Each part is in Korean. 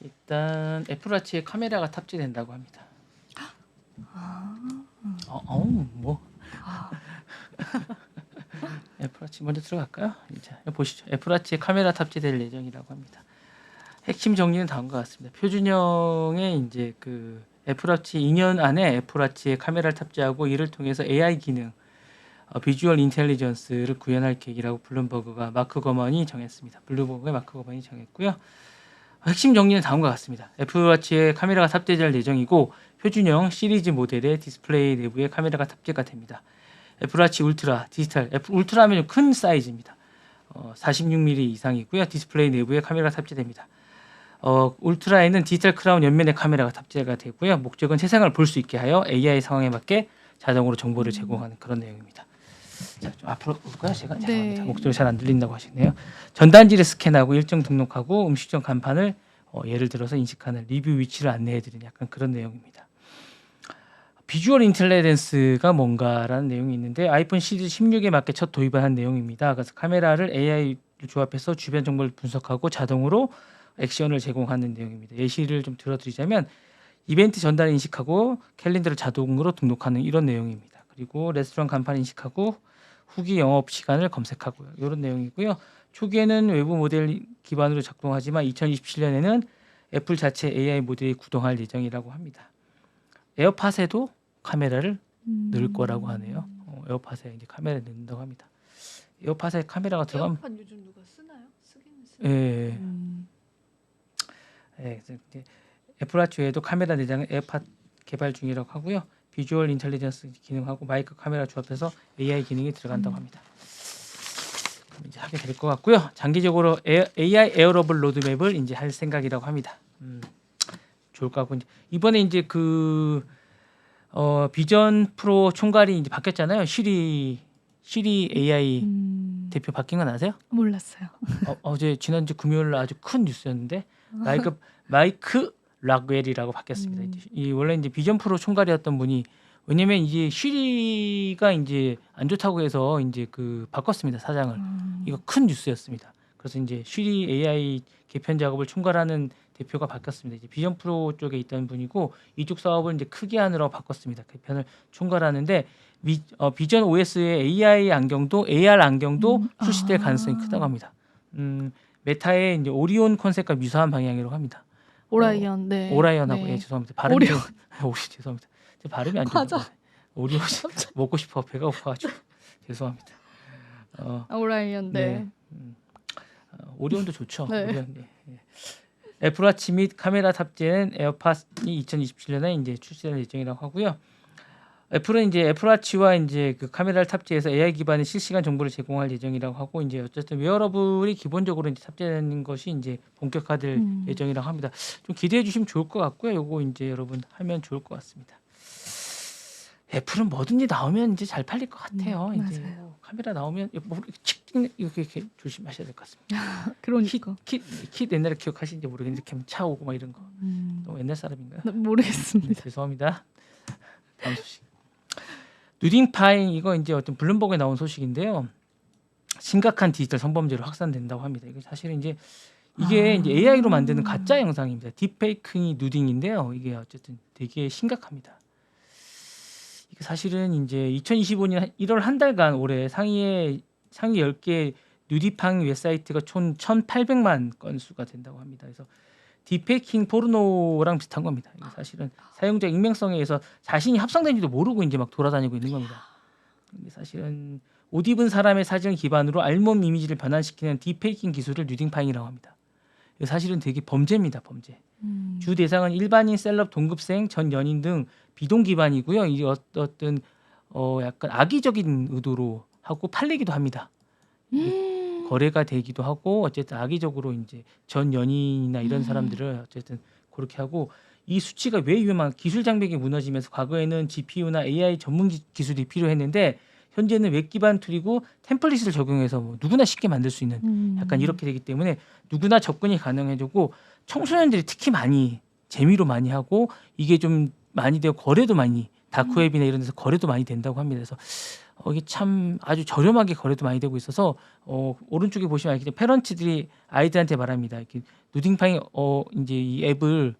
일단 애플워치에 카메라가 탑재된다고 합니다. 어, 어, 뭐 애플워치 먼저 들어갈까요? 이제 보시죠. 애플워치에 카메라 탑재될 예정이라고 합니다. 핵심 정리는 다음과 같습니다. 표준형의 이제 그 애플워치 2년 안에 애플워치에 카메라를 탑재하고 이를 통해서 AI 기능, 어, 비주얼 인텔리전스를 구현할 계획이라고 블룸버그가 마크 거먼이 정했습니다. 블룸버그의 마크 거먼이 정했고요. 핵심 정리는 다음과 같습니다. 애플워치에 카메라가 탑재될 예정이고 표준형 시리즈 모델의 디스플레이 내부에 카메라가 탑재가 됩니다. 애플워치 울트라 디지털 애플 울트라면 큰 사이즈입니다. 어, 46mm 이상이고요. 디스플레이 내부에 카메라가 탑재됩니다. 어, 울트라에는 디지털 크라운 옆면에 카메라가 탑재가 되고요. 목적은 세상을 볼 수 있게 하여 AI 상황에 맞게 자동으로 정보를 제공하는 그런 내용입니다. 자, 좀 앞으로 올까요? 제가 네. 죄송합니다. 목소리 잘 안 들린다고 하시네요. 전단지를 스캔하고 일정 등록하고 음식점 간판을 어, 예를 들어서 인식하는 리뷰 위치를 안내해드리는 약간 그런 내용입니다. 비주얼 인텔리전스가 뭔가라는 내용이 있는데 아이폰 시리즈 16에 맞게 첫 도입한 내용입니다. 그래서 카메라를 AI를 조합해서 주변 정보를 분석하고 자동으로 액션을 제공하는 내용입니다. 예시를 좀 들어드리자면 이벤트 전달 인식하고 캘린더를 자동으로 등록하는 이런 내용입니다. 그리고 레스토랑 간판 인식하고 후기 영업 시간을 검색하고요. 이런 내용이고요. 초기에는 외부 모델 기반으로 작동하지만 2027년에는 애플 자체 AI 모델이 구동할 예정이라고 합니다. 에어팟에도 카메라를 넣을 거라고 하네요. 어, 에어팟에 이제 카메라 넣는다고 합니다. 에어팟에 카메라가 들어가면 에어팟 요즘 누가 쓰나요? 쓰기는 쓰나요? 예, 음. 예, 그래서 이제 애플워치 외에도 카메라 내장은 에어팟 개발 중이라고 하고요. 비주얼 인텔리전스 기능하고 마이크 카메라 조합해서 AI 기능이 들어간다고 합니다. 그럼 이제 하게 될 것 같고요. 장기적으로 에어, AI 에어러블 로드맵을 이제 할 생각이라고 합니다. 음, 좋을 것 같고 이제 이번에 이제 그 어, 비전 프로 총괄이 이제 바뀌었잖아요. 시리 시리 AI 음. 대표 바뀐 건 아세요? 몰랐어요. 어, 어제 지난주 금요일 날 아주 큰 뉴스였는데 마이크 마이크 락웰이라고 바뀌었습니다. 음. 이 원래 이제 비전 프로 총괄이었던 분이 왜냐면 이제 쉬리가 이제 안 좋다고 해서 이제 그 바꿨습니다 사장을. 음. 이거 큰 뉴스였습니다. 그래서 이제 쉬리 AI 개편 작업을 총괄하는 대표가 바뀌었습니다. 이제 비전 프로 쪽에 있던 분이고 이쪽 사업을 이제 크게 하느라고 바꿨습니다. 개편을 총괄하는데 미, 어, 비전 OS의 AI 안경도 AR 안경도 음, 출시될 아. 가능성이 크다고 합니다. 음, 메타의 이제 오리온 컨셉과 유사한 방향이라고 합니다. 오라이언. 네. 오라이언하고 네. 예, 죄송합니다. 발음이 오리온. 좀- 오리 죄송합니다. 제 발음이 안 과자. 좋아요. 오리온 먹고 싶어 배가 고파가지고 죄송합니다. 어, 아, 오라이언. 네. 네. 어, 오리온도 좋죠. 네. 오리온, 네. 예. 애플 워치 및 카메라 탑재는 에어팟이 2027년에 이제 출시될 예정이라고 하고요. 애플은 이제 애플워치와 이제 그 카메라를 탑재해서 AI 기반의 실시간 정보를 제공할 예정이라고 하고 이제 어쨌든 웨어러블이 기본적으로 이제 탑재되는 것이 이제 본격화될 음. 예정이라고 합니다. 좀 기대해 주시면 좋을 것 같고요. 요거 이제 여러분 하면 좋을 것 같습니다. 애플은 뭐든지 나오면 이제 잘 팔릴 것 같아요. 음, 이제 맞아요. 뭐 카메라 나오면 뭐 이렇게 칙 찍는 이렇게, 이렇게 조심하셔야 될 것 같습니다. 그러니까. 킷, 킷 옛날에 기억하시는지 모르겠는데 이렇게 하면 차 오고 막 이런 거. 음. 너무 옛날 사람인가요? 나 네, 모르겠습니다. 죄송합니다. 다음 소식. 누딩파잉 이거 이제 어떤 블룸버그에 나온 소식인데요. 심각한 디지털 성범죄로 확산된다고 합니다. 이거 사실은 이제 이게 아. 이제 AI로 만드는 가짜 영상입니다. 딥페이킹이 누딩인데요. 이게 어쨌든 되게 심각합니다. 이게 사실은 이제 2025년 1월 한 달간 올해 상위에 상위 10개 누디팡 웹사이트가 총 1,800만 건수가 된다고 합니다. 그래서 딥페이킹 포르노랑 비슷한 겁니다. 이게 사실은 사용자 익명성에 의해서 자신이 합성된지도 모르고 이제 막 돌아다니고 있는 겁니다. 이게 사실은 옷 입은 사람의 사진을 기반으로 알몸 이미지를 변환시키는 딥페이킹 기술을 누딩파잉이라고 합니다. 사실은 되게 범죄입니다, 범죄. 음. 주 대상은 일반인, 셀럽, 동급생, 전 연인 등 비동 기반이고요. 이 어떤 어 약간 악의적인 의도로 하고 팔리기도 합니다. 음. 거래가 되기도 하고 어쨌든 악의적으로 이제 전 연인이나 이런 음. 사람들을 어쨌든 그렇게 하고 이 수치가 왜 위험한 기술 장벽이 무너지면서 과거에는 GPU나 AI 전문 기- 기술이 필요했는데 현재는 웹 기반 툴이고 템플릿을 적용해서 뭐 누구나 쉽게 만들 수 있는 음. 약간 이렇게 되기 때문에 누구나 접근이 가능해지고 청소년들이 특히 많이 재미로 많이 하고 이게 좀 많이 되고 거래도 많이 다크웹이나 이런 데서 거래도 많이 된다고 합니다. 그래서 어, 이게 참 아주 저렴하게 거래도 많이 되고 있어서 어, 오른쪽에 보시면 이렇게 페런트들이 아이들한테 말합니다. 이렇게 누딩팡이 어 이제 이 앱을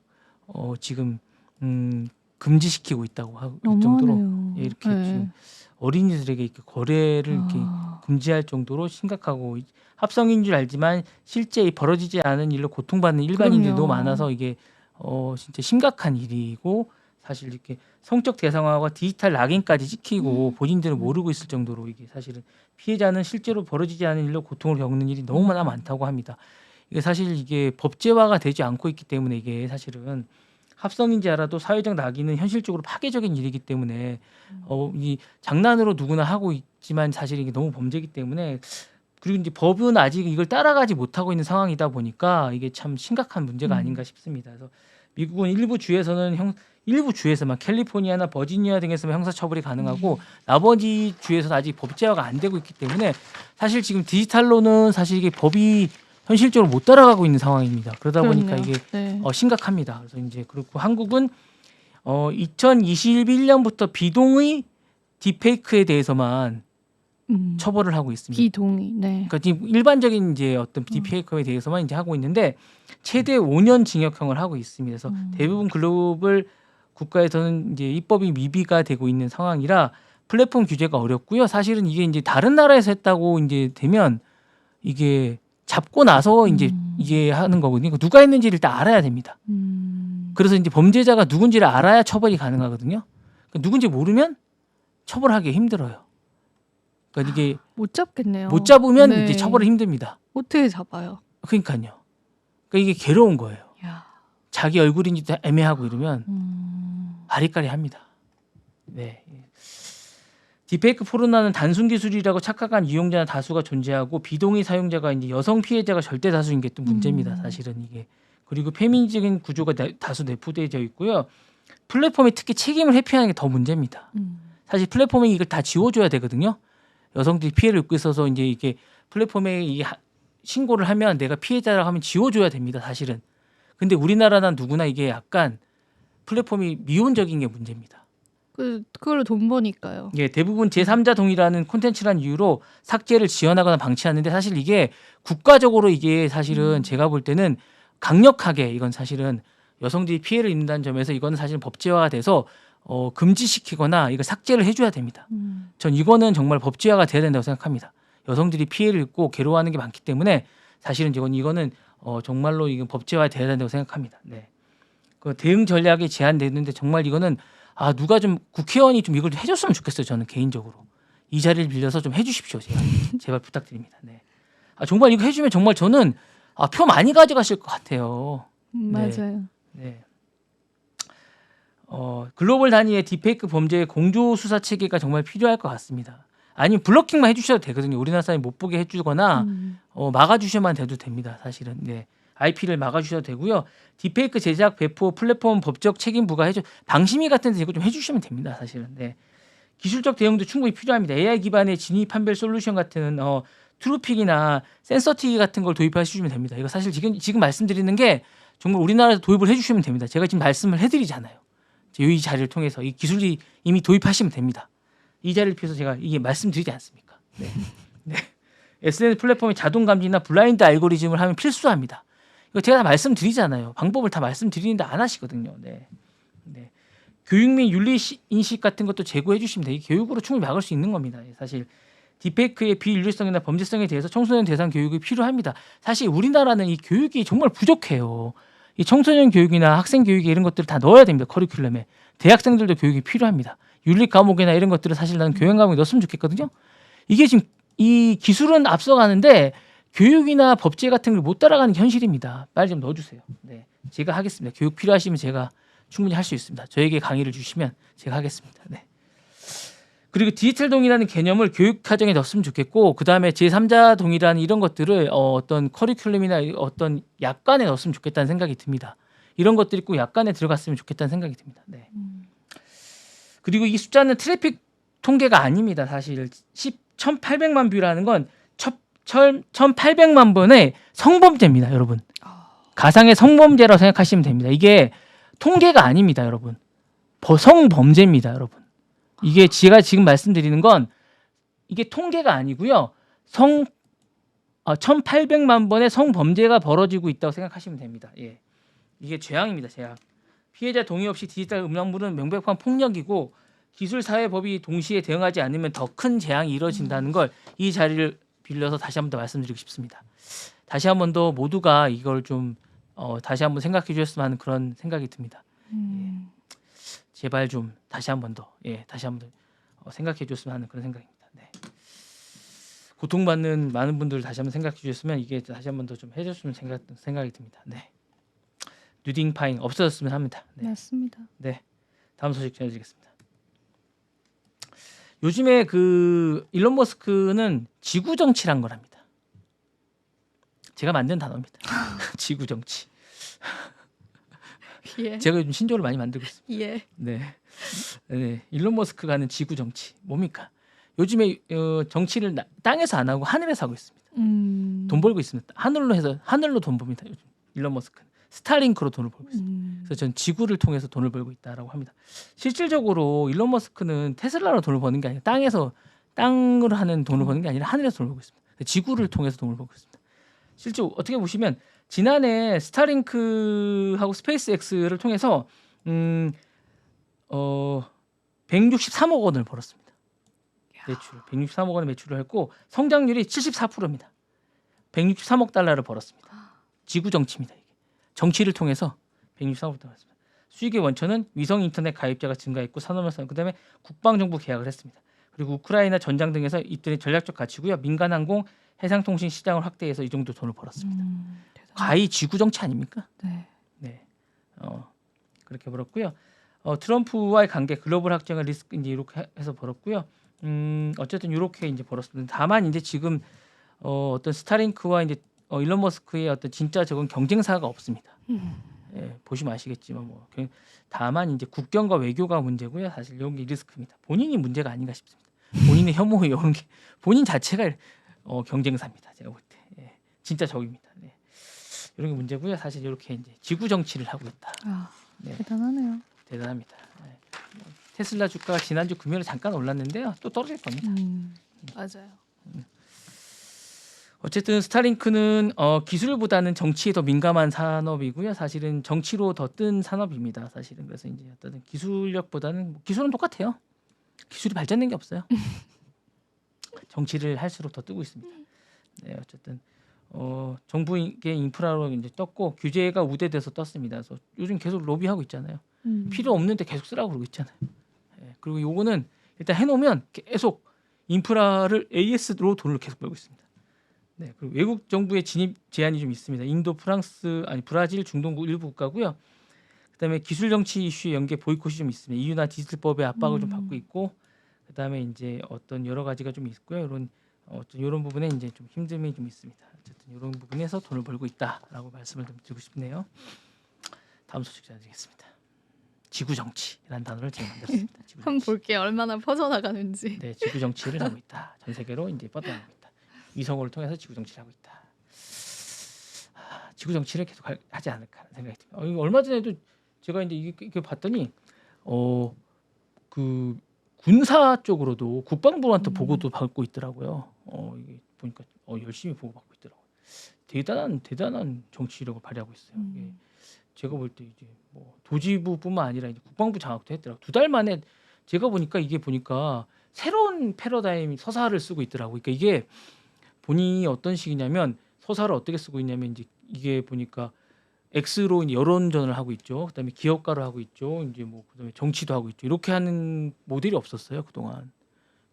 어 지금 음 금지시키고 있다고 할 정도로. 예, 이렇게 네. 지금 어린이들에게 이렇게 거래를 이렇게 아, 금지할 정도로 심각하고 이- 합성인 줄 알지만 실제 이 벌어지지 않은 일로 고통받는 일반인들도 그럼요. 많아서 이게 어 진짜 심각한 일이고 사실 이렇게 성적 대상화와 디지털 락인까지 음. 찍히고 본인들은 모르고 있을 정도로 이게 사실은 피해자는 실제로 벌어지지 않은 일로 고통을 겪는 일이 너무나 많다고 합니다. 이게 사실 이게 법제화가 되지 않고 있기 때문에 이게 사실은 합성인지 알아도 사회적 낙인은 현실적으로 파괴적인 일이기 때문에 어, 이 장난으로 누구나 하고 있지만 사실 이게 너무 범죄이기 때문에 그리고 이제 법은 아직 이걸 따라가지 못하고 있는 상황이다 보니까 이게 참 심각한 문제가 음. 아닌가 싶습니다. 그래서 미국은 일부 주에서는 형 일부 주에서만 캘리포니아나 버지니아 등에서만 형사처벌이 가능하고 나머지 주에서는 아직 법제화가 안 되고 있기 때문에 사실 지금 디지털로는 사실 이게 법이 현실적으로 못 따라가고 있는 상황입니다. 그러다 보니까 그렇네요. 이게 네. 어, 심각합니다. 그래서 이제 그렇고 한국은 어, 2021년부터 비동의 딥페이크에 대해서만 음, 처벌을 하고 있습니다. 비동의. 네. 그러니까 지금 일반적인 이제 어떤 딥페이크에 대해서만 이제 하고 있는데 최대 5년 징역형을 하고 있습니다. 그래서 음. 대부분 글로벌 국가에서는 이제 입법이 미비가 되고 있는 상황이라 플랫폼 규제가 어렵고요. 사실은 이게 이제 다른 나라에서 했다고 이제 되면 이게 잡고 나서 이제 음. 이게 하는 거거든요. 그러니까 누가 했는지를 일단 알아야 됩니다. 음, 그래서 이제 범죄자가 누군지를 알아야 처벌이 가능하거든요. 그러니까 누군지 모르면 처벌하기 힘들어요. 그러니까 이게 못 잡겠네요. 못 잡으면 네. 이제 처벌이 힘듭니다. 어떻게 잡아요? 그러니까요. 그러니까 이게 괴로운 거예요. 야. 자기 얼굴인지도 애매하고 이러면 음, 아리까리 합니다. 네. 딥페이크 포르나는 단순 기술이라고 착각한 이용자나 다수가 존재하고 비동의 사용자가 이제 여성 피해자가 절대 다수인 게 또 문제입니다. 음. 사실은 이게 그리고 페미니적인 구조가 나- 다수 내포되어 있고요. 플랫폼이 특히 책임을 회피하는 게 더 문제입니다. 음. 사실 플랫폼이 이걸 다 지워줘야 되거든요. 여성들이 피해를 입고 있어서 이제 이게 플랫폼에 이 하- 신고를 하면 내가 피해자라고 하면 지워줘야 됩니다. 사실은. 근데 우리나라는 누구나 이게 약간 플랫폼이 미온적인 게 문제입니다. 그 그걸로 돈 버니까요. 예, 대부분 제3자 동의라는 콘텐츠란 이유로 삭제를 지원하거나 방치하는데 사실 이게 국가적으로 이게 사실은 음. 제가 볼 때는 강력하게 이건 사실은 여성들이 피해를 입는다는 점에서 이거는 사실 법제화가 돼서 어, 금지시키거나 이거 삭제를 해줘야 됩니다. 음. 전 이거는 정말 법제화가 돼야 된다고 생각합니다. 여성들이 피해를 입고 괴로워하는 게 많기 때문에 사실은 이건 이거는 어, 정말로 이건 법제화 돼야 된다고 생각합니다. 네. 그 대응 전략이 제한되는데 정말 이거는 아 누가 좀 국회의원이 좀 이걸 좀 해줬으면 좋겠어요. 저는 개인적으로 이 자리를 빌려서 좀 해주십시오. 제가 제발 부탁드립니다. 네. 아 정말 이거 해주면 정말 저는 아, 표 많이 가져가실 것 같아요. 음, 네. 맞아요. 네. 어, 글로벌 단위의 딥페이크 범죄의 공조 수사 체계가 정말 필요할 것 같습니다. 아니면 블러킹만 해주셔도 되거든요. 우리나라 사람이 못 보게 해주거나 음. 어, 막아주셔만 돼도 됩니다. 사실은 네. IP를 막아주셔도 되고요. 딥페이크 제작, 배포, 플랫폼 법적 책임 부과해줘 방심위 같은 데 이거 좀 해주시면 됩니다. 사실은 네. 기술적 대응도 충분히 필요합니다. AI 기반의 진입 판별 솔루션 같은 어, 트루픽이나 센서티 같은 걸 도입해 주시면 됩니다. 이거 사실 지금 지금 말씀드리는 게 정말 우리나라에서 도입을 해주시면 됩니다. 제가 지금 말씀을 해드리잖아요. 이 자리를 통해서 이 기술이 이미 도입하시면 됩니다. 이 자리를 피해서 제가 이게 말씀드리지 않습니까? 네. 네. SNS 플랫폼의 자동 감지나 블라인드 알고리즘을 하면 필수합니다. 이거 제가 다 말씀드리잖아요. 방법을 다 말씀드리는데 안 하시거든요. 네. 네. 교육 및 윤리 시- 인식 같은 것도 제고해 주시면 돼요. 이 교육으로 충분히 막을 수 있는 겁니다. 사실 딥페이크의 비윤리성이나 범죄성에 대해서 청소년 대상 교육이 필요합니다. 사실 우리나라는 이 교육이 정말 부족해요. 이 청소년 교육이나 학생 교육에 이런 것들을 다 넣어야 됩니다. 커리큘럼에. 대학생들도 교육이 필요합니다. 윤리 과목이나 이런 것들을 사실 나는 교양 과목에 넣었으면 좋겠거든요. 이게 지금 이 기술은 앞서가는데 교육이나 법제 같은 걸 못 따라가는 게 현실입니다. 빨리 좀 넣어주세요. 네, 제가 하겠습니다. 교육 필요하시면 제가 충분히 할 수 있습니다. 저에게 강의를 주시면 제가 하겠습니다. 네. 그리고 디지털 동의라는 개념을 교육 과정에 넣었으면 좋겠고 그 다음에 제3자 동의라는 이런 것들을 어, 어떤 커리큘럼이나 어떤 약관에 넣었으면 좋겠다는 생각이 듭니다. 이런 것들이 꼭 약관에 들어갔으면 좋겠다는 생각이 듭니다. 네. 음. 그리고 이 숫자는 트래픽 통계가 아닙니다. 사실 10, 1,800만 뷰라는 건 1,800만 번의 성범죄입니다, 여러분. 아. 가상의 성범죄라고 생각하시면 됩니다. 이게 통계가 아닙니다, 여러분. 버- 성범죄입니다, 여러분. 이게 제가 지금 말씀드리는 건 이게 통계가 아니고요. 성 어, 1,800만 번의 성범죄가 벌어지고 있다고 생각하시면 됩니다. 예. 이게 재앙입니다. 재앙. 피해자 동의 없이 디지털 음란물은 명백한 폭력이고 기술 사회 법이 동시에 대응하지 않으면 더 큰 재앙이 이뤄진다는 걸 이 자리를 빌려서 다시 한번 더 말씀드리고 싶습니다. 다시 한번 더 모두가 이걸 좀 어, 다시 한번 생각해 주셨으면 하는 그런 생각이 듭니다. 음. 제발 좀 다시 한번 더, 예, 다시 한번더 어, 생각해 줬으면 하는 그런 생각입니다. 네. 고통받는 많은 분들 다시 한번 생각해 주셨으면 이게 다시 한번 더 좀 해줬으면 생각 생각이 듭니다. 네. 뉴딩 파잉 없어졌으면 합니다. 네. 맞습니다. 다음 소식 전해드리겠습니다. 요즘에 그 일론 머스크는 지구 정치란 걸 합니다. 제가 만든 단어입니다. 지구 정치. 예. 제가 요즘 신조어를 많이 만들고 있습니다. 예. 네. 네. 일론 머스크가 하는 지구 정치 뭡니까? 요즘에 어, 정치를 나- 땅에서 안 하고 하늘에서 하고 있습니다. 음. 돈 벌고 있습니다. 하늘로 해서 하늘로 돈 법니다. 요즘 일론 머스크는 스타링크로 돈을 벌고 있습니다. 음. 그래서 전 지구를 통해서 돈을 벌고 있다라고 합니다. 실질적으로 일론 머스크는 테슬라로 돈을 버는 게 아니라 땅에서 땅으로 하는 돈을 버는 게 아니라 하늘에서 돈을 벌고 있습니다. 지구를 통해서 돈을 벌고 있습니다. 실제 어떻게 보시면 지난해 스타링크하고 스페이스X를 통해서 음, 어, 163억 원을 벌었습니다. 매출 163억 원의 매출을 했고 성장률이 74%입니다. 163억 달러를 벌었습니다. 지구 정치입니다. 정치를 통해서 163억 달러 벌었습니다. 수익의 원천은 위성 인터넷 가입자가 증가했고 산업연산 그다음에 국방정부 계약을 했습니다. 그리고 우크라이나 전장 등에서 이들의 전략적 가치고요. 민간 항공 해상통신 시장을 확대해서 이 정도 돈을 벌었습니다. 음. 과히 지구 정치 아닙니까? 네. 네, 어, 그렇게 벌었고요. 어, 트럼프와의 관계 글로벌 확장을 리스크 이제 이렇게 해- 해서 벌었고요. 음, 어쨌든 이렇게 이제 벌었습니다. 다만 이제 지금 어, 어떤 스타링크와 이제 어, 일론 머스크의 어떤 진짜 적은 경쟁사가 없습니다. 음. 예, 보시면 아시겠지만 뭐 그- 다만 이제 국경과 외교가 문제고요. 사실 여기 리스크입니다. 본인이 문제가 아닌가 싶습니다. 본인의 혐오에 오는 게 본인 자체가 어, 경쟁사입니다. 제가 볼 때. 예, 진짜 적입니다. 네. 이런 게 문제고요. 사실 이렇게 이제 지구 정치를 하고 있다. 아, 네. 대단하네요. 대단합니다. 네. 테슬라 주가가 지난주 금요일에 잠깐 올랐는데요. 또 떨어질 겁니다. 음. 맞아요. 어쨌든 스타링크는 어, 기술보다는 정치에 더 민감한 산업이고요. 사실은 정치로 더 뜬 산업입니다. 사실은 그래서 이제 어떤 기술력보다는 뭐 기술은 똑같아요. 기술이 발전된 게 없어요. 정치를 할수록 더 뜨고 있습니다. 네, 어쨌든 어, 정부의 인프라로 이제 떴고 규제가 우대돼서 떴습니다. 그래서 요즘 계속 로비하고 있잖아요. 음. 필요 없는데 계속 쓰라고 그러고 있잖아요. 예, 그리고 요거는 일단 해놓으면 계속 인프라를 AS로 돈을 계속 벌고 있습니다. 네, 그리고 외국 정부의 진입 제한이 좀 있습니다. 인도, 프랑스, 아니 브라질, 중동 일부 국가고요. 그다음에 기술 정치 이슈에 연계 보이콧이 좀 있습니다. EU나 디지털법의 압박을 좀 음. 받고 있고, 그다음에 이제 어떤 여러 가지가 좀 있고요. 이런 어떤 이런 부분에 이제 좀 힘듦이 좀 있습니다. 어쨌든 이런 부분에서 돈을 벌고 있다라고 말씀을 좀 드리고 싶네요. 다음 소식 전해드리겠습니다. 지구 정치라는 단어를 제가 만들었습니다. 지구 한번 정치. 볼게요. 얼마나 퍼져나가는지. 네, 지구 정치를 하고 있다. 전 세계로 이제 뻗어나가고 있다. 위성어를 통해서 지구 정치를 하고 있다. 아, 지구 정치를 계속 할- 하지 않을까 하는 생각이 듭니다. 어, 얼마 전에도 제가 이제 이게, 봤더니 어 그 군사 쪽으로도 국방부한테 음. 보고도 받고 있더라고요. 어 이게 보니까 어 열심히 보고 받고 있더라고요. 대단한 대단한 정치력을 발휘하고 있어요. 음. 제가 볼 때 이제 뭐 도지부뿐만 아니라 이제 국방부 장악도 했더라고. 두 달 만에 제가 보니까 이게 보니까 새로운 패러다임 서사를 쓰고 있더라고. 그러니까 이게 본인이 어떤 식이냐면 서사를 어떻게 쓰고 있냐면 이제 이게 보니까 X로 이제 여론전을 하고 있죠. 그다음에 기업가로 하고 있죠. 이제 뭐 그다음에 정치도 하고 있죠. 이렇게 하는 모델이 없었어요 그 동안.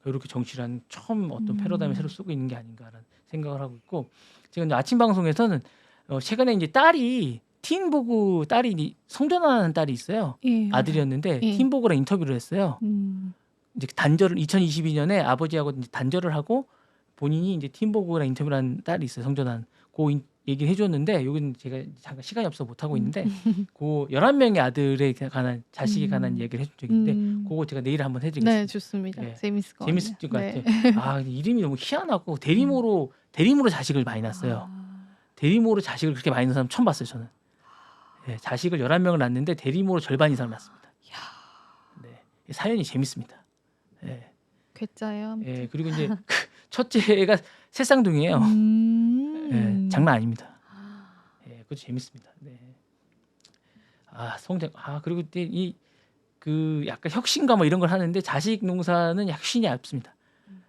이렇게 정치라는 처음 어떤 음. 패러다임을 새로 쓰고 있는 게 아닌가라는 생각을 하고 있고 제가 이제 아침 방송에서는 어, 최근에 이제 딸이 틴보그 딸이 성전하는 딸이 있어요. 예. 아들이었는데 예. 틴보그랑 인터뷰를 했어요. 음. 이제 단절을 2022년에 아버지하고 이제 단절을 하고 본인이 이제 팀보그랑 인터뷰를 한 딸이 있어요. 성전한 그 인- 얘기를 해줬는데 여기는 제가 잠깐 시간이 없어 못 하고 있는데 그 11명의 아들에 관한 자식에 관한 음. 얘기를 해준 적이 있는데 음. 그거 제가 내일 한번 해드리겠습니다. 네, 좋습니다. 네. 재밌을 것 재밌을 것 같네요. 같아요. 아 이름이 너무 희한하고 대리모로 대리모로 자식을 많이 낳았어요. 아. 대리모로 자식을 그렇게 많이 낳은 사람 처음 봤어요 저는. 네, 자식을 11명을 낳는데 대리모로 절반 이상 낳습니다. 네, 이 사연이 재밌습니다. 네, 괴짜예요. 예, 그리고 이제 그 첫째가 새쌍둥이에요. 음. 예, 장난 아닙니다. 예, 그것도 재밌습니다. 네. 아, 성장. 아, 그리고 이 그 약간 혁신가 뭐 이런 걸 하는데 자식 농사는 혁신이 없습니다.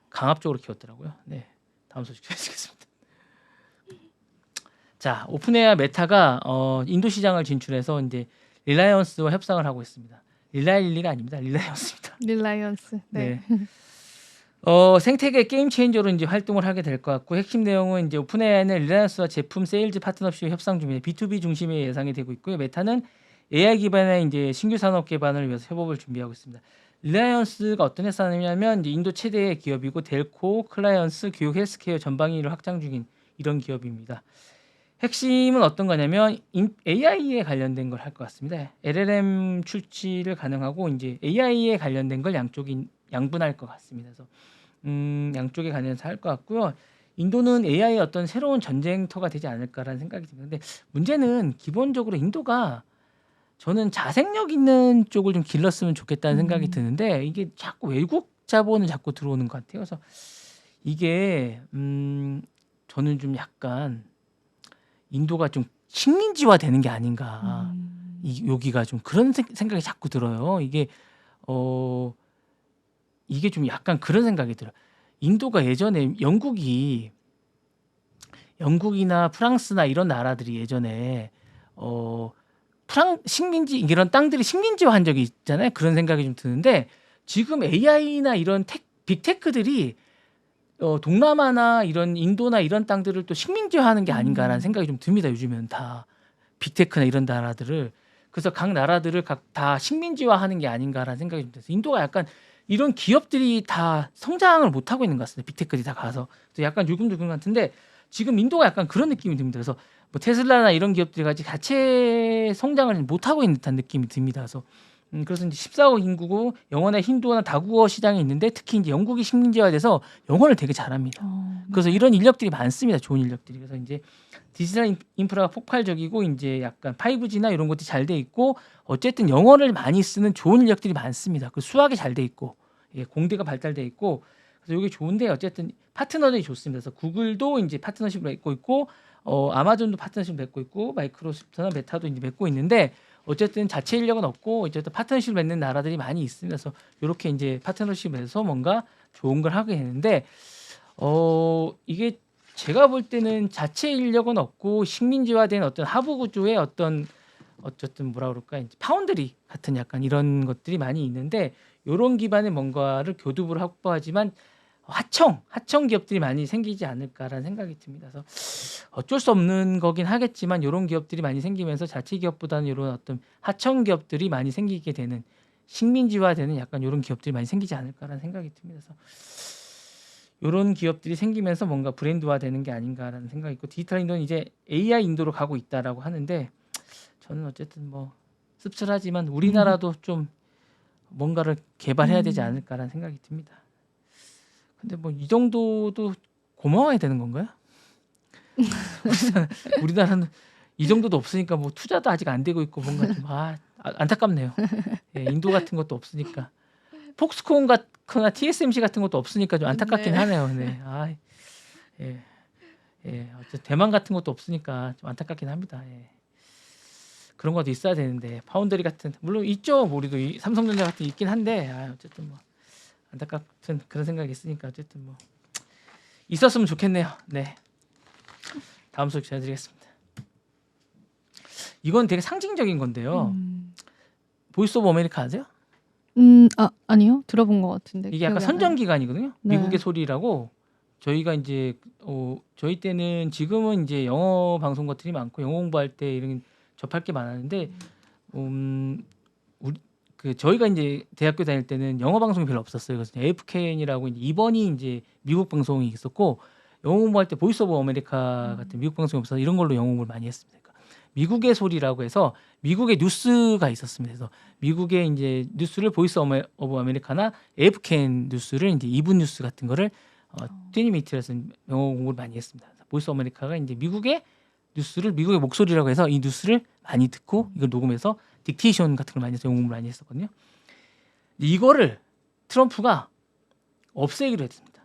강압적으로 키웠더라고요. 네. 다음 소식 전해드리겠습니다. 자, 오픈에어 메타가 어, 인도 시장을 진출해서 이제 릴라이언스와 협상을 하고 있습니다. 릴라일리가 아닙니다. 릴라이언스입니다. 릴라이언스. 네. 네. 어, 생태계 게임 체인저로 이제 활동을 하게 될 것 같고 핵심 내용은 이제 오픈AI는 릴라이언스와 제품 세일즈 파트너십 협상 중에 B2B 중심의 예상이 되고 있고요. 메타는 AI 기반의 이제 신규 산업 개발을 위해서 협업을 준비하고 있습니다. 릴라이언스가 어떤 회사냐면 인도 최대의 기업이고 델코, 클라이언스, 교육, 헬스케어 전방위를 확장 중인 이런 기업입니다. 핵심은 어떤 거냐면 인- AI에 관련된 걸 할 것 같습니다. LLM 출시를 가능하고 이제 AI에 관련된 걸 양쪽이 양분할 것 같습니다. 그래서 음, 양쪽에 관련해서 할 것 같고요. 인도는 AI의 어떤 새로운 전쟁터가 되지 않을까라는 생각이 듭니다. 근데 문제는 기본적으로 인도가 저는 자생력 있는 쪽을 좀 길렀으면 좋겠다는 생각이 음. 드는데 이게 자꾸 외국 자본을 자꾸 들어오는 것 같아요. 그래서 이게 음, 저는 좀 약간 인도가 좀 식민지화 되는 게 아닌가. 음. 이 여기가 좀 그런 생- 생각이 자꾸 들어요. 이게 어 이게 좀 약간 그런 생각이 들어. 요 인도가 예전에 영국이 영국이나 프랑스나 이런 나라들이 예전에 어 프랑 식민지 이런 땅들이 식민지화한 적이 있잖아요. 그런 생각이 좀 드는데 지금 AI나 이런 텍 빅테크들이 어 동남아나 이런 인도나 이런 땅들을 또 식민지화하는 게 아닌가라는 음. 생각이 좀 듭니다. 요즘은 다 빅테크나 이런 나라들을 그래서 각 나라들을 각 다 식민지화하는 게 아닌가라는 생각이 좀 들어서 인도가 약간 이런 기업들이 다 성장을 못 하고 있는 것 같습니다. 빅테크들이 다 가서 약간 유금유금 같은데 지금 인도가 약간 그런 느낌이 듭니다. 그래서 뭐 테슬라나 이런 기업들이 같이 자체 성장을 못 하고 있는 듯한 느낌이 듭니다. 그래서 음, 그래서 이제 14억 인구고 영어나 힌두어나 다국어 시장이 있는데 특히 이제 영국이 식민지화돼서 영어를 되게 잘합니다. 어, 그래서 이런 인력들이 많습니다. 좋은 인력들이. 그래서 이제 디지털 인- 인프라가 폭발적이고 이제 약간 5G나 이런 것들이 잘 돼 있고 어쨌든 영어를 많이 쓰는 좋은 인력들이 많습니다. 그 수학이 잘 돼 있고 예, 공대가 발달돼 있고 그래서 이게 좋은데 어쨌든 파트너들이 좋습니다. 그래서 구글도 이제 파트너십을 맺고 있고 어, 아마존도 파트너십을 맺고 있고 마이크로소프트나 메타도 이제 맺고 있는데 어쨌든 자체 인력은 없고 어쨌든 파트너십을 맺는 나라들이 많이 있습니다. 그래서 이렇게 이제 파트너십을 맺어서 뭔가 좋은 걸 하게 되는데 어 이게 제가 볼 때는 자체 인력은 없고 식민지화된 어떤 하부 구조의 어떤 어쨌든 뭐라 그럴까 이제 파운드리 같은 약간 이런 것들이 많이 있는데 이런 기반의 뭔가를 교두부를 확보하지만 하청 하청 기업들이 많이 생기지 않을까라는 생각이 듭니다. 그래서 어쩔 수 없는 거긴 하겠지만 이런 기업들이 많이 생기면서 자체 기업보다는 이런 어떤 하청 기업들이 많이 생기게 되는 식민지화되는 약간 이런 기업들이 많이 생기지 않을까라는 생각이 듭니다. 그래서 이런 기업들이 생기면서 뭔가 브랜드화되는 게 아닌가라는 생각이 있고 디지털 인도는 이제 AI 인도로 가고 있다라고 하는데 저는 어쨌든 뭐 씁쓸하지만 우리나라도 좀 뭔가를 개발해야 되지 음. 않을까라는 생각이 듭니다. 근데 뭐 이 정도도 고마워야 되는 건가요? 우리나라- 우리나라는 이 정도도 없으니까 뭐 투자도 아직 안 되고 있고 뭔가 좀 아, 아, 안타깝네요. 예, 인도 같은 것도 없으니까 폭스콘 같거나 TSMC 같은 것도 없으니까 좀 안타깝긴 네. 하네요. 네. 아, 예. 예. 어쨌든 대만 같은 것도 없으니까 좀 안타깝긴 합니다. 예. 그런 것도 있어야 되는데 파운드리 같은 물론 있죠. 뭐 우리도 이 삼성전자 같은 게 있긴 한데 아, 어쨌든 뭐 안타깝은 그런 생각이 있으니까 어쨌든 뭐 있었으면 좋겠네요. 네. 다음 소식 전해드리겠습니다. 이건 되게 상징적인 건데요. 음. 보이스 오브 아메리카 아세요? 음, 아 아니요 들어본 것 같은데 이게 약간 기억이 안 선전 나요. 기간이거든요. 네. 미국의 소리라고 저희가 이제 어 저희 때는 지금은 이제 영어 방송 것들이 많고 영어 공부할 때 이런 접할 게 많았는데 음 우리 그 저희가 이제 대학교 다닐 때는 영어 방송이 별로 없었어요. 그래서 AFKN이라고 이제 2번이 이제 미국 방송이 있었고 영어 공부할 때 보이스 오브 아메리카 같은 미국 방송이 없어서 이런 걸로 영어 공부를 많이 했습니다. 미국의 소리라고 해서 미국의 뉴스가 있었습니다. 그래서 미국의 이제 뉴스를 보이스 오브 아메리카나 AFKN 뉴스를 이제 2분 뉴스 같은 거를 어, 트니미티에서 영어 공부를 많이 했습니다. 보이스 아메리카가 이제 미국의 뉴스를 미국의 목소리라고 해서 이 뉴스를 많이 듣고 이걸 녹음해서 딕테이션 같은 걸 많이 해서 영어 공부를 많이 했었거든요. 이거를 트럼프가 없애기로 했습니다.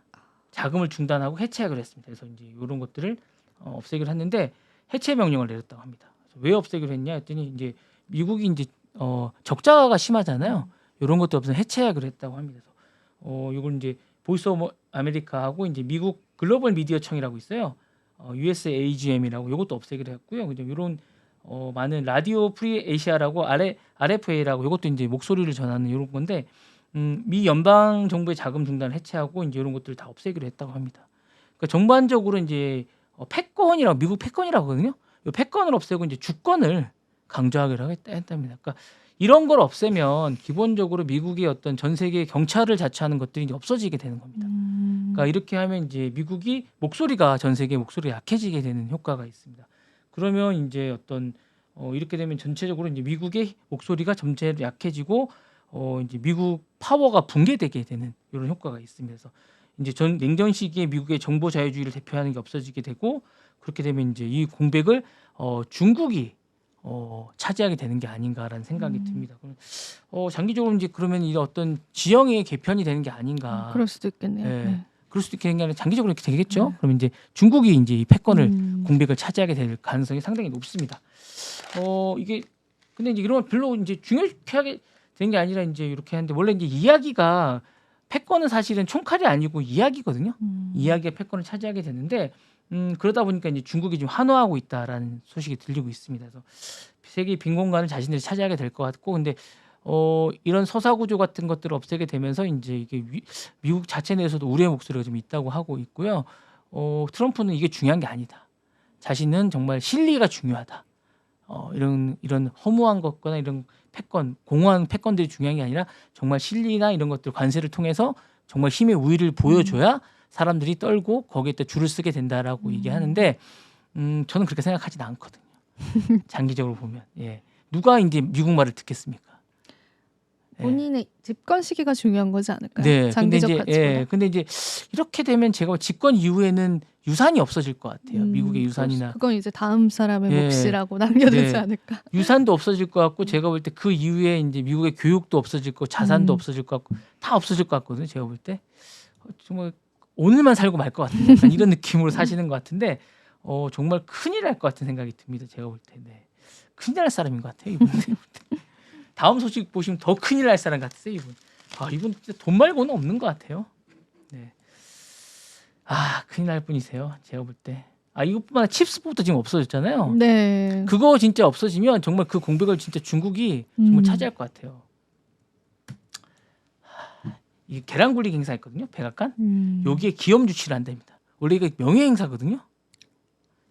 자금을 중단하고 해체하기로 했습니다. 그래서 이제 이런 것들을 어, 없애기로 했는데 해체 명령을 내렸다고 합니다. 왜 없애기로 했냐 했더니 이제 미국이 이제 어, 적자가 심하잖아요. 이런 것도 없어 해체하기로 했다고 합니다. 어, 이걸 이제 보이스 오브 아메리카하고 이제 미국 글로벌 미디어 청이라고 있어요. 어, USAGM이라고 이것도 없애기로 했고요. 그죠? 이런 어, 많은 라디오 프리 에이시아라고 R, RFA라고 이것도 이제 목소리를 전하는 이런 건데 음, 미 연방 정부의 자금 중단을 해체하고 이제 이런 것들을 다 없애기로 했다고 합니다. 그러니까 전반적으로 이제 어, 패권이라고 미국 패권이라고 하거든요. 이 패권을 없애고 이제 주권을 강조하기로 했다, 했답니다. 그러니까 이런 걸 없애면 기본적으로 미국의 어떤 전 세계 경찰을 자처하는 것들이 이제 없어지게 되는 겁니다. 음. 그러니까 이렇게 하면 이제 미국이 목소리가 전 세계 목소리가 약해지게 되는 효과가 있습니다. 그러면 이제 어떤 어 이렇게 되면 전체적으로 이제 미국의 목소리가 점차 약해지고 어 이제 미국 파워가 붕괴되게 되는 이런 효과가 있습니다. 그래서 이제 전 냉전 시기에 미국의 정보 자유주의를 대표하는 게 없어지게 되고 그렇게 되면 이제 이 공백을 어 중국이 어 차지하게 되는 게 아닌가라는 생각이 음. 듭니다. 그럼 어 장기적으로 이제 그러면 이 어떤 지형의 개편이 되는 게 아닌가. 음, 그럴 수도 있겠네요. 예. 네. 그럴 수도 있겠는 게 아니라 장기적으로 이렇게 되겠죠. 네. 그럼 이제 중국이 이제 이 패권을 음. 공백을 차지하게 될 가능성이 상당히 높습니다. 어 이게 근데 이제 이런 건 별로 이제 중요하게 되는 게 아니라 이제 이렇게 하는데 원래 이제 이야기가 패권은 사실은 총칼이 아니고 이야기거든요. 음. 이야기가 패권을 차지하게 되는데 음 그러다 보니까 이제 중국이 좀 환호하고 있다라는 소식이 들리고 있습니다. 그래서 세계 빈 공간을 자신들이 차지하게 될 것 같고 근데 어 이런 서사 구조 같은 것들을 없애게 되면서 이제 이게 위, 미국 자체 내에서도 우려의 목소리가 좀 있다고 하고 있고요. 어 트럼프는 이게 중요한 게 아니다. 자신은 정말 실리가 중요하다. 어 이런 이런 허무한 것거나 이런 패권, 공허한 패권들이 중요한 게 아니라 정말 실리나 이런 것들 관세를 통해서 정말 힘의 우위를 보여줘야 사람들이 떨고 거기에 또 줄을 쓰게 된다라고 음. 얘기하는데 음 저는 그렇게 생각하지는 않거든요. 장기적으로 보면 예 누가 이제 미국 말을 듣겠습니까? 예. 본인의 집권 시기가 중요한 거지 않을까요? 네, 근데 장기적 이제 가치보다. 예, 근데 이제 이렇게 되면 제가 집권 이후에는 유산이 없어질 것 같아요. 음, 미국의 유산이나 수- 그건 이제 다음 사람의 예. 몫이라고 남겨두지 네. 않을까. 유산도 없어질 것 같고 제가 볼 때 그 이후에 이제 미국의 교육도 없어질 거, 자산도 음. 없어질 것 같고 다 없어질 것 같거든요. 제가 볼때 어, 정말 오늘만 살고 말 것 같은 약간 이런 느낌으로 사시는 것 같은데 어 정말 큰일 날 것 같은 생각이 듭니다. 제가 볼 때 네. 큰일 날 사람인 것 같아요. 이분 다음 소식 보시면 더 큰일 날 사람 같으세요. 이분 아 이분 진짜 돈 말고는 없는 것 같아요. 네. 아 큰일 날 분이세요. 제가 볼 때. 아 이것뿐만 아니라 칩스부터 지금 없어졌잖아요. 네. 그거 진짜 없어지면 정말 그 공백을 진짜 중국이 정말 음. 차지할 것 같아요. 하, 이게 계란 굴리기 행사 있거든요. 백악관. 음. 여기에 기업 유치를 한답니다. 원래 이거 명예 행사거든요.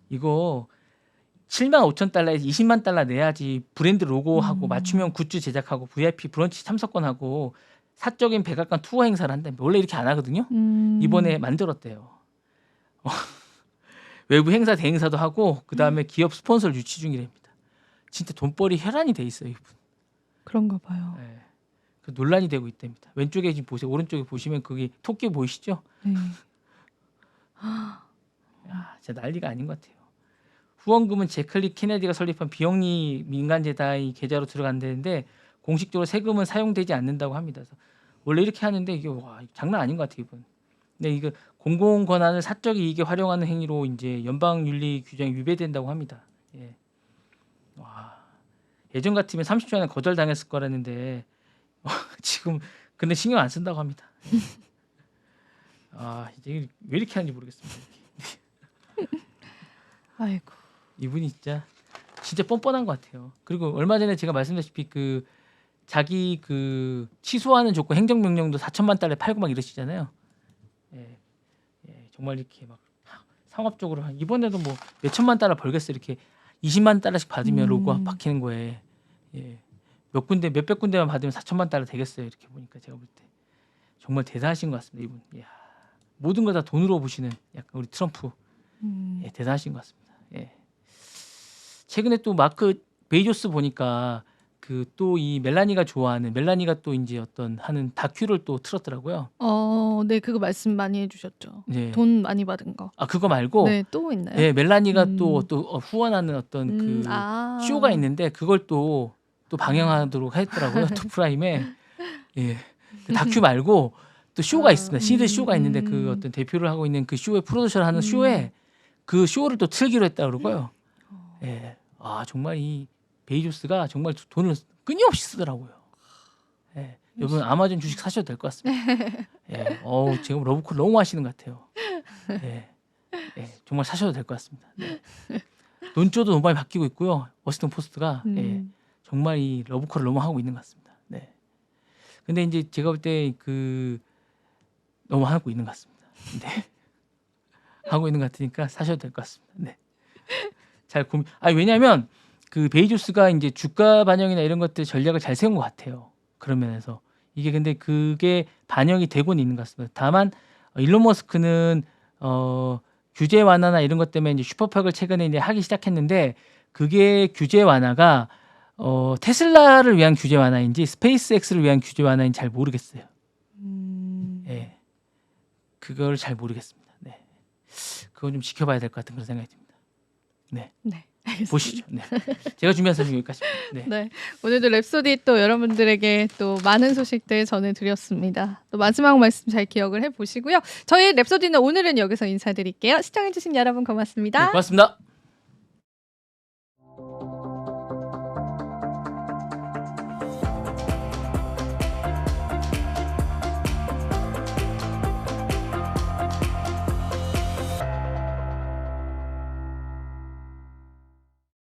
이거 7만 5천 달러에서 20만 달러 내야지 브랜드 로고하고 음. 맞춤형 굿즈 제작하고 VIP 브런치 참석권하고 사적인 백악관 투어 행사를 한답니다. 원래 이렇게 안 하거든요. 음. 이번에 만들었대요. 어, 외부 행사 대행사도 하고 그 다음에 기업 스폰서를 유치 중이랍니다. 진짜 돈벌이 혈안이 돼 있어요 이분. 그런가 봐요. 예. 그 논란이 되고 있답니다. 왼쪽에 지금 보세요. 오른쪽에 보시면 거기 토끼 보이시죠? 네. 야, 진짜 난리가 아닌 것 같아요. 후원금은 제클리 케네디가 설립한 비영리 민간재단의 계좌로 들어간다는데 공식적으로 세금은 사용되지 않는다고 합니다. 그래서 원래 이렇게 하는데 이게 와 장난 아닌 것 같아요 이분. 근데 이거 공공 권한을 사적 이익에 활용하는 행위로 이제 연방 윤리 규정이 위배된다고 합니다. 예. 와 예전 같으면 30초 안에 거절당했을 거라는데 지금 근데 신경 안 쓴다고 합니다. 아 이제 왜 이렇게 하는지 모르겠습니다. 아이고. 이분이 진짜 진짜 뻔뻔한 것 같아요. 그리고 얼마 전에 제가 말씀드렸다시피 그 자기 그 취소하는 조건 행정명령도 4천만 달러에 팔고 막 이러시잖아요. 예, 예, 정말 이렇게 막 상업적으로 한- 이번에도 뭐 몇천만 달러 벌겠어 이렇게 20만 달러씩 받으면 음. 로고 박히는 거에 예, 몇 군데 몇백 군데만 받으면 4천만 달러 되겠어요 이렇게 보니까 제가 볼 때 정말 대단하신 것 같습니다 이분. 이야, 모든 걸 다 돈으로 보시는 약간 우리 트럼프 음. 예, 대단하신 것 같습니다. 예. 최근에 또 마크 베이조스 보니까 그 또 이 멜라니가 좋아하는 멜라니가 또 이제 어떤 하는 다큐를 또 틀었더라고요. 어, 네 그거 말씀 많이 해주셨죠. 네. 돈 많이 받은 거. 아 그거 말고 네, 또 있나요? 예, 멜라니가 음. 또또 후원하는 어떤 음, 그 아. 쇼가 있는데 그걸 또 또 방영하도록 했더라고요. 투 프라임에 예. 그 다큐 말고 또 쇼가 아, 있습니다. 시드 쇼가 있는데 그 음. 어떤 대표를 하고 있는 그 쇼의 프로듀서를 하는 음. 쇼에 그 쇼를 또 틀기로 했다 그러고요. 예. 아, 정말 이 베이조스가 정말 돈을 끊임없이 쓰더라고요. 예. 여러분 아마존 주식 사셔도 될 것 같습니다. 예. 어우, 지금 러브콜 너무 하시는 것 같아요. 예. 예. 정말 사셔도 될 것 같습니다. 네. 논조도 너무 많이 바뀌고 있고요. 워싱턴 포스트가 예. 음. 정말 이 러브콜을 너무 하고 있는 것 같습니다. 네. 근데 이제 제가 볼 때 그 너무 하고 있는 것 같습니다. 네. 하고 있는 것 같으니까 사셔도 될 것 같습니다. 네. 잘 고민. 아 왜냐하면 그 베이조스가 이제 주가 반영이나 이런 것들 전략을 잘 세운 것 같아요. 그런 면에서 이게 근데 그게 반영이 되고는 있는 것 같습니다. 다만 어, 일론 머스크는 어 규제 완화나 이런 것 때문에 이제 슈퍼팍을 최근에 이제 하기 시작했는데 그게 규제 완화가 어 테슬라를 위한 규제 완화인지 스페이스X를 위한 규제 완화인지 잘 모르겠어요. 음. 예. 그걸 잘 모르겠습니다. 네. 그건 좀 지켜봐야 될 것 같은 그런 생각이 듭니다. 네. 알겠습니다. 보시죠. 네. 제가 준비한 소식 여기까지입니다. 네. 네. 오늘도 랩소디 또 여러분들에게 또 많은 소식들 전해드렸습니다. 또 마지막 말씀 잘 기억을 해보시고요. 저희 랩소디는 오늘은 여기서 인사드릴게요. 시청해주신 여러분 고맙습니다. 네, 고맙습니다.